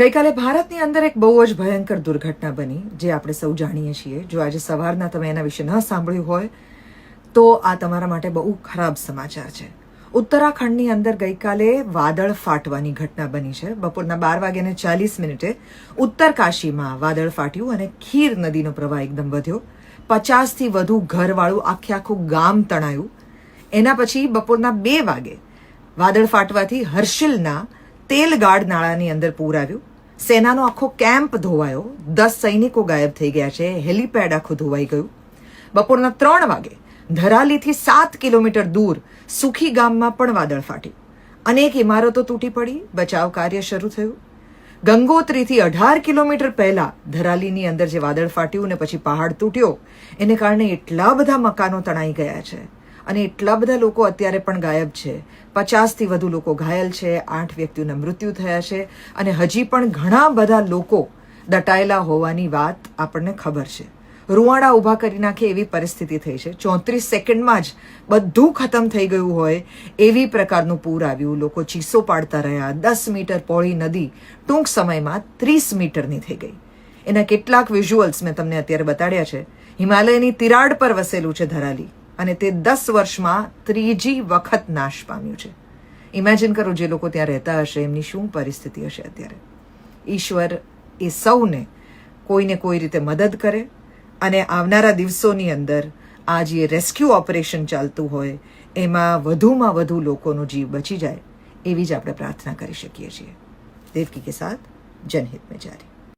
ગઈકાલે ભારતની અંદર એક બહુ જ ભયંકર દુર્ઘટના બની, જે આપણે સૌ જાણીએ છીએ. જો આજે સવારના તમે એના વિશે ન સાંભળ્યું હોય, તો આ તમારા માટે બહુ ખરાબ સમાચાર છે. ઉત્તરાખંડની અંદર ગઈકાલે વાદળ ફાટવાની ઘટના બની છે. બપોરના બાર વાગ્યાને ચાલીસ મિનિટે ઉત્તરકાશીમાં વાદળ ફાટ્યું અને ખીર નદીનો પ્રવાહ એકદમ વધ્યો. પચાસથી વધુ ઘરવાળું આખે આખું ગામ તણાયું. એના પછી બપોરના બે વાગે વાદળ ફાટવાથી હર્ષિલના તેલગાડ નાળાની અંદર પૂર આવ્યું સેનાનો આખો કેમ્પ ધોવાયો. દસ સૈનિકો ગાયબ થઈ ગયા છે. હેલીપેડ આખું ધોવાઈ ગયું. બપોરના ત્રણ વાગે ધરાલીથી સાત કિલોમીટર દૂર સુખી ગામમાં પણ વાદળ ફાટ્યું. અનેક ઇમારતો તૂટી પડી. બચાવ કાર્ય શરૂ થયું. ગંગોત્રીથી અઢાર કિલોમીટર પહેલા ધરાલીની અંદર જે વાદળ ફાટ્યું ને પછી પહાડ તૂટ્યો, એને કારણે એટલા બધા મકાનો તણાઈ ગયા છે. અને એટલા બધા લોકો અત્યારે પણ ગાયબ છે. પચાસથી વધુ લોકો ઘાયલ છે, આઠ વ્યક્તિઓના મૃત્યુ થયા છે અને હજી પણ ઘણા બધા લોકો દટાયેલા હોવાની વાત આપણને ખબર છે. રૂવાડા ઊભા કરી નાખે એવી પરિસ્થિતિ થઈ છે. ચોત્રીસ સેકન્ડમાં જ બધું ખતમ થઈ ગયું હોય એવી પ્રકારનું પૂર આવ્યું. લોકો ચીસો પાડતા રહ્યા. દસ મીટર પહોળી નદી ટૂંક સમયમાં ત્રીસ મીટરની થઈ ગઈ. એના કેટલાક વિઝ્યુઅલ્સ મેં તમને અત્યારે બતાડ્યા છે. હિમાલયની તિરાડ પર વસેલું છે ધરાલી. અને તે દસ વર્ષમાં ત્રીજી વખત નાશ પામ્યું છે. ઇમેજિન કરો જે લોકો ત્યાં રહેતા હશે, એમની શું પરિસ્થિતિ હશે અત્યારે? ઈશ્વર એ સૌને કોઈને કોઈ રીતે મદદ કરે અને આવનારા દિવસોની અંદર આ જે રેસ્ક્યુ ઓપરેશન ચાલતું હોય, એમાં વધુમાં વધુ લોકોનો જીવ બચી જાય, એવી જ આપણે પ્રાર્થના કરી શકીએ છીએ. દેવકી કે સાથ જનહિત મેં જારી.